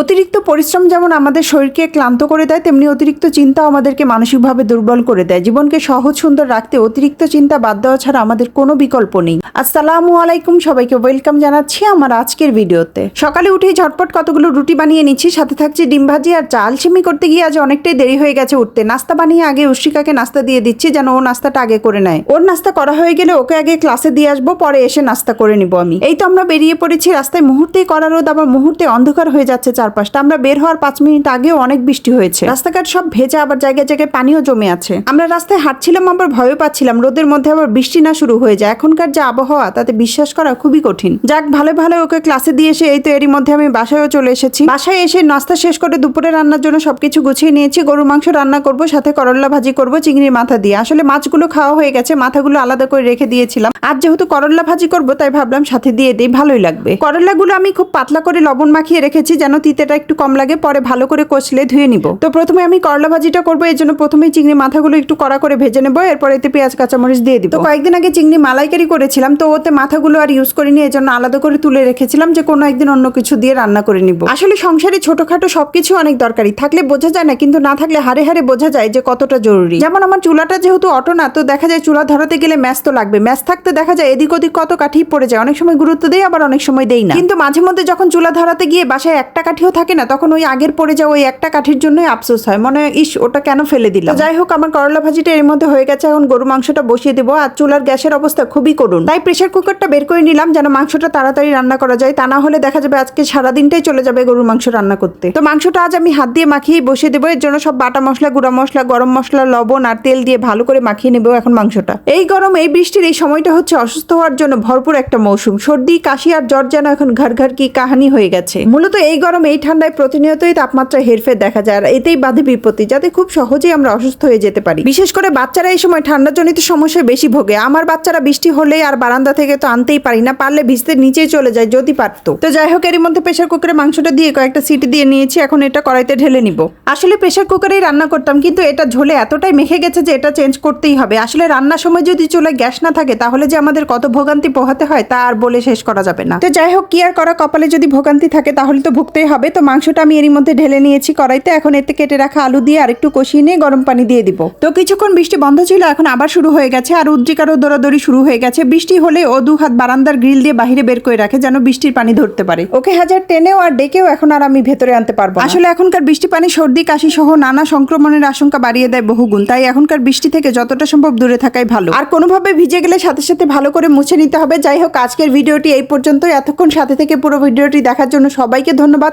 অতিরিক্ত পরিশ্রম যেমন আমাদের শরীরকে ক্লান্ত করে দেয়, তেমনি অতিরিক্ত চিন্তাও আমাদেরকে মানসিকভাবে দুর্বল করে দেয়। জীবনকে সহজ, সুন্দর রাখতে অতিরিক্ত চিন্তা বাদ দেওয়া ছাড়া আমাদের কোনো বিকল্প নেই। আসসালামু আলাইকুম সবাইকে, ওয়েলকাম জানাচ্ছি আমার আজকের ভিডিওতে। সকালে উঠেই ঝটপট কতগুলো রুটি বানিয়ে নিচ্ছি, সাথে থাকছে ডিম ভাজি আর চাল। সিমি করতে গিয়ে আজ অনেকটাই দেরি হয়ে গেছে উঠতে। নাস্তা বানিয়ে আগে উশিকাকে নাস্তা দিয়ে দিচ্ছি যেন ও নাস্তাটা আগে করে নেয়। ওর নাস্তা করা হয়ে গেলে ওকে আগে ক্লাসে দিয়ে আসব, পরে এসে নাস্তা করে নিব আমি। এই তো আমরা বেরিয়ে পড়েছি, রাস্তায় মুহূর্তেই করা রোদ, আবার মুহূর্তে অন্ধকার হয়ে যাচ্ছে চারপাশটা। আমরা বের হওয়ার পাঁচ মিনিট আগেও অনেক বৃষ্টি হয়েছে। রাস্তাঘাট সব ভেজা, আবার জায়গায় জায়গায় পানিও জমে আছে। আমরা রাস্তায় হাঁটছিলাম, আবার ভয়ও পাচ্ছিলাম। রোদের মধ্যে আবার বৃষ্টি না শুরু হয়ে যায়। এখনকার যে আবহাওয়া, তাতে বিশ্বাস করা খুবই কঠিন। যাক, ভালো ভালো, ওকে ক্লাসে দিয়ে এসে এই তো এরই মধ্যে আমি বাসায়ও চলে এসেছি। বাসায় এসে নাস্তা শেষ করে দুপুরে রান্নার জন্য সবকিছু গুছিয়ে নিয়েছি। গরুর মাংস রান্না করব, সাথে করল্লা ভাজি করব, চিংড়ির মাথা দিয়ে। আসলে মাছগুলো খাওয়া হয়ে গেছে, মাথাগুলো আলাদা করে রেখে দিয়েছিলাম। আর যেহেতু করল্লা ভাজি করব, তাই ভাবলাম সাথে দিয়ে দিই, ভালোই লাগবে। করল্লাগুলো আমি খুব পাতলা করে লবণ মাখিয়ে রেখেছি, যেন তিতেটা একটু কম লাগে, পরে ভালো করে কষলে ধুয়ে নিব। তো প্রথমে আমি করলা ভাজিটা করব, এর জন্য প্রথমে চিংড়ি মাথাগুলো একটু কড়া করে ভেজে নেব, এরপর এতে পেঁয়াজ, কাঁচামরিচ দিয়ে দিব। তো কয়েকদিন আগে চিংড়ি মালাইকারি করেছিলাম, তো ওতে মাথাগুলো আর ইউজ করিনি এই জন্য আলাদা করে তুলে রেখেছিলাম যে কোনো একদিন অন্য কিছু দিয়ে রান্না করে নিব। আসলে সংসারে ছোটখাটো সবকিছু অনেক দরকারি, থাকলে বোঝা যায় না, কিন্তু না থাকলে হারে হারে বোঝা যায় যে কতটা জরুরি। যেমন আমার চুলাটা যেহেতু অটো না, তো দেখা যায় চুলা ধরাতে গেলে ম্যাচ তো লাগবে। ম্যাচ থাকতে দেখা যায় এদিক ওদিক কত কাঠি পড়ে যায়, অনেক সময় গুরুত্ব দেই, আবার অনেক সময় দেই না। কিন্তু মাঝে মধ্যে যখন চুলা ধরাতে গিয়ে বাসায় একটা কাঠিও থাকে না, তখন ওই আগের পড়ে যাওয়া ওই একটা কাঠির জন্যই আফসোস হয়। মনে হয়, ইস, ওটা কেন ফেলে দিলাম? যাই হোক, আমার করলা ভাজিটা এর মধ্যে হয়ে গেছে, এখন গরু মাংসটা বসিয়ে দেবো। আর চুলার গ্যাসের অবস্থা খুবই করুন তাই প্রেশার কুকারটা বের করে নিলাম, যেন মাংসটা তাড়াতাড়ি রান্না করা যায়। তা না হলে দেখা যাবে আজকে সারাদিনটাই চলে যাবে গরুর মাংস রান্না করতে। তো মাংসটা আজ আমি হাত দিয়ে মাখিয়ে বসিয়ে দেবো। এর জন্য সব বাটা মশলা, গুঁড়া মশলা, গরম মশলা, লবণ আর তেল দিয়ে ভালো করে মাখিয়ে নেব এখন মাংসটা। এই গরম, এই বৃষ্টির এই সময়টা হচ্ছে অসুস্থ হওয়ার জন্য ভরপুর একটা মৌসুম। সর্দি, কাশি আর জ্বর যেন এখন ঘর ঘর কি কাহানি হয়ে গেছে। মূলত এই গরম এই ঠান্ডায় প্রতিনিয়তই তাপমাত্রা হেরফের দেখা যায় আর এতেই বাধে বিপত্তি, যাতে খুব সহজেই আমরা অসুস্থ হয়ে যেতে পারি। বিশেষ করে বাচ্চারা এই সময় ঠান্ডাজনিত সমস্যায় বেশি ভোগে। আমার বাচ্চারা বৃষ্টি হলে আর বারান্দা থেকে তো আনতেই পারি না, পারলে ভিজতে নিচেই চলে যায় যদি পারতো। তো যাই হোক এর মধ্যে প্রেশার কুকারে মাংসটা দিয়ে কয়েকটা সিটি দিয়ে নিয়েছি, এখন এটা কড়াইতে ঢেলে নিব। আসলে প্রেশার কুকারেই রান্না করতাম, কিন্তু এটা ঝোলে এতটাই মেখে গেছে যে এটা চেঞ্জ করতেই হবে। আসলে রান্নার সময় যদি চুলে গ্যাস না থাকে, তাহলে যে আমাদের কত ভোগান্তি পোহাতে হয়, তা আর বলে শেষ করা যাবে না। তো যাই হোক, কি আর করা কপালে যদি ভোগান্তি থাকে, তাহলে তো ভুগতেই হবে। তো মাংসটা আমি এরই মধ্যে ঢেলে নিয়েছি কড়াইতে। এখন এতে কেটে রাখা আলু দিয়ে আর একটু কষিয়ে নিয়ে গরম পানি দিয়ে দিব। তো কিছুক্ষণ বৃষ্টি বন্ধ ছিল, এখন আবার শুরু হয়ে গেছে। আর উদ্রিকারও দৌড়াদৌড়ি শুরু হয়ে গেছে। বৃষ্টি হলে ও দু হাত বারান্দার গ্রিল দিয়ে বাইরে বের করে রাখে, যেন বৃষ্টির পানি ধরতে পারে। ওকে হাজার টেনেও আর ডেকেও এখন আর আমি ভেতরে আনতে পারব আসলে এখনকার বৃষ্টি পানি, সর্দি কাশি সহ নানা সংক্রমণের আশঙ্কা বাড়িয়ে দেয় বহুগুণ তাই এখনকার বৃষ্টি থেকে যতটা সম্ভব দূরে থাকাই ভালো। আর কোনোভাবে ভিজে গেলে সাথে সাথে ভালো করে মুছে নিতে হবে। যাই হোক, আজকের ভিডিওটি এই পর্যন্ত এতক্ষণ সাথে থেকে পুরো ভিডিওটি দেখার জন্য সবাইকে ধন্যবাদ।